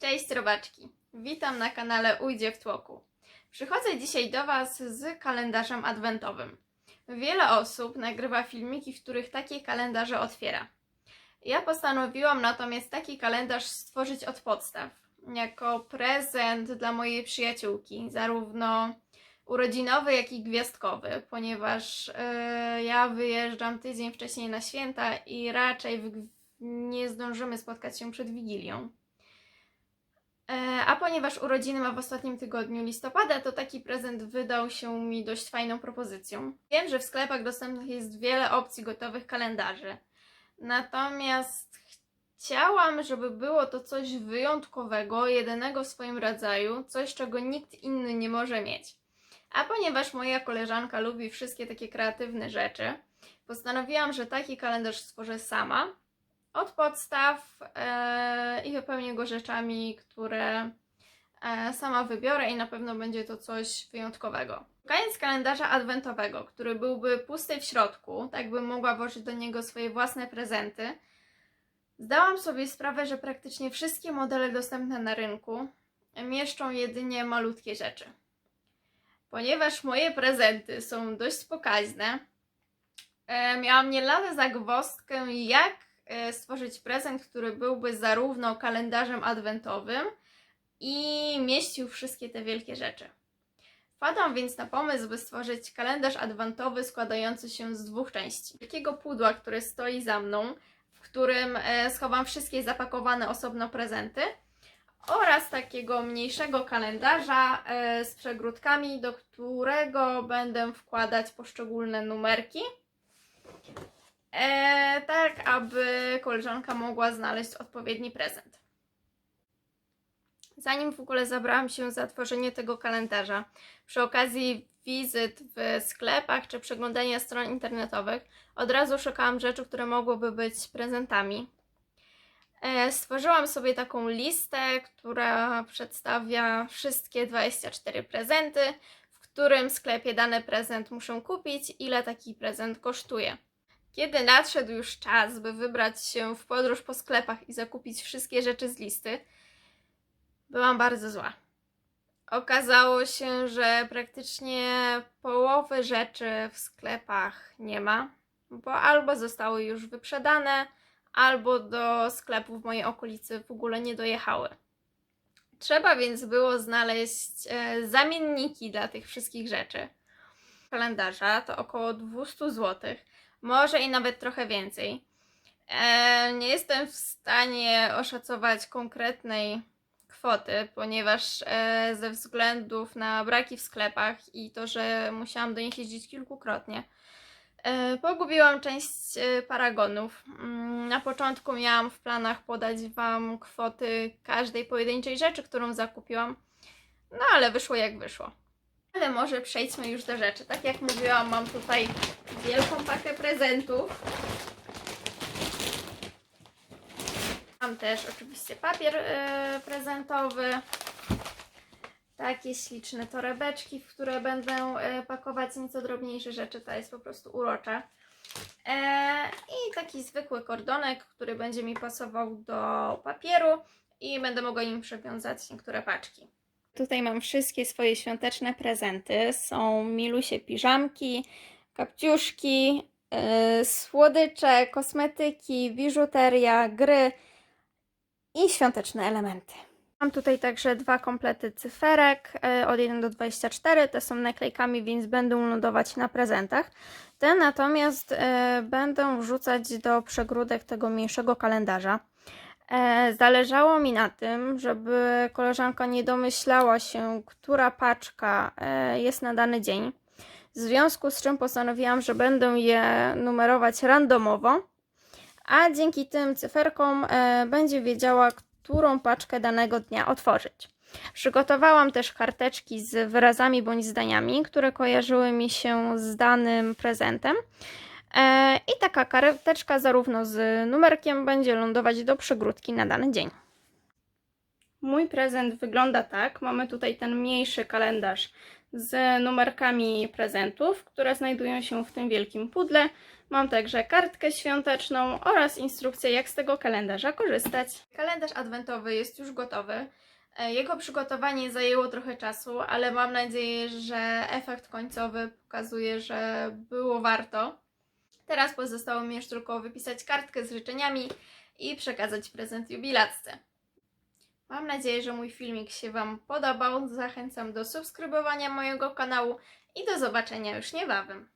Cześć robaczki! Witam na kanale Ujdzie w Tłoku. Przychodzę dzisiaj do Was z kalendarzem adwentowym. Wiele osób nagrywa filmiki, w których takie kalendarze otwiera. Ja postanowiłam natomiast taki kalendarz stworzyć od podstaw, jako prezent dla mojej przyjaciółki, zarówno urodzinowy, jak i gwiazdkowy, ponieważ e, ja wyjeżdżam tydzień wcześniej na święta i raczej nie zdążymy spotkać się przed Wigilią. E, A ponieważ urodziny ma w ostatnim tygodniu listopada, to taki prezent wydał się mi dość fajną propozycją. Wiem, że w sklepach dostępnych jest wiele opcji gotowych kalendarzy. Natomiast chciałam, żeby było to coś wyjątkowego, jedynego w swoim rodzaju, coś, czego nikt inny nie może mieć. A ponieważ moja koleżanka lubi wszystkie takie kreatywne rzeczy, postanowiłam, że taki kalendarz stworzę sama od podstaw e, i wypełnię go rzeczami, które e, sama wybiorę i na pewno będzie to coś wyjątkowego. Szukając kalendarza adwentowego, który byłby pusty w środku, tak bym mogła włożyć do niego swoje własne prezenty, zdałam sobie sprawę, że praktycznie wszystkie modele dostępne na rynku mieszczą jedynie malutkie rzeczy. Ponieważ moje prezenty są dość pokaźne, e, miałam nie lada zagwozdkę, jak stworzyć prezent, który byłby zarówno kalendarzem adwentowym i mieścił wszystkie te wielkie rzeczy. Wpadłam więc na pomysł, by stworzyć kalendarz adwentowy składający się z dwóch części. Takiego pudła, które stoi za mną, w którym e, schowam wszystkie zapakowane osobno prezenty oraz takiego mniejszego kalendarza e, z przegródkami, do którego będę wkładać poszczególne numerki. E, tak, aby koleżanka mogła znaleźć odpowiedni prezent. Zanim w ogóle zabrałam się za tworzenie tego kalendarza, przy okazji wizyt w sklepach czy przeglądania stron internetowych, od razu szukałam rzeczy, które mogłyby być prezentami. E, Stworzyłam sobie taką listę, która przedstawia wszystkie 24 prezenty, w którym sklepie dany prezent muszę kupić, ile taki prezent kosztuje. Kiedy nadszedł już czas, by wybrać się w podróż po sklepach i zakupić wszystkie rzeczy z listy, byłam bardzo zła. Okazało się, że praktycznie połowy rzeczy w sklepach nie ma, bo albo zostały już wyprzedane, albo do sklepów w mojej okolicy w ogóle nie dojechały. Trzeba więc było znaleźć e, zamienniki dla tych wszystkich rzeczy. Kalendarza to około 200 zł, może i nawet trochę więcej. E, nie jestem w stanie oszacować konkretnej kwoty, ponieważ e, ze względów na braki w sklepach i to, że musiałam do nich jeździć kilkukrotnie, e, pogubiłam część paragonów. Mm, Na początku miałam w planach podać Wam kwoty każdej pojedynczej rzeczy, którą zakupiłam, no ale wyszło jak wyszło. Ale może przejdźmy już do rzeczy. Tak jak mówiłam, mam tutaj wielką pakę prezentów. Mam też oczywiście papier e, prezentowy. Takie śliczne torebeczki, w które będę e, pakować nieco drobniejsze rzeczy. To jest po prostu urocze. E, I taki zwykły kordonek, który będzie mi pasował do papieru i będę mogła nim przewiązać niektóre paczki. Tutaj mam wszystkie swoje świąteczne prezenty. Są milusie piżamki, kapciuszki, yy, słodycze, kosmetyki, biżuteria, gry i świąteczne elementy. Mam tutaj także dwa komplety cyferek yy, od 1 do 24. Te są naklejkami, więc będą lądować na prezentach. Te natomiast yy, będę wrzucać do przegródek tego mniejszego kalendarza. E, Zależało mi na tym, żeby koleżanka nie domyślała się, która paczka e, jest na dany dzień. W związku z czym postanowiłam, że będę je numerować randomowo, a dzięki tym cyferkom e, będzie wiedziała, którą paczkę danego dnia otworzyć. Przygotowałam też karteczki z wyrazami bądź zdaniami, które kojarzyły mi się z danym prezentem. E, I taka karteczka zarówno z numerkiem będzie lądować do przegródki na dany dzień. Mój prezent wygląda tak. Mamy tutaj ten mniejszy kalendarz z numerkami prezentów, które znajdują się w tym wielkim pudle. Mam także kartkę świąteczną oraz instrukcję, jak z tego kalendarza korzystać. Kalendarz adwentowy jest już gotowy. E, Jego przygotowanie zajęło trochę czasu, ale mam nadzieję, że efekt końcowy pokazuje, że było warto. Teraz pozostało mi już tylko wypisać kartkę z życzeniami i przekazać prezent jubilatce. Mam nadzieję, że mój filmik się Wam podobał. Zachęcam do subskrybowania mojego kanału i do zobaczenia już niebawem.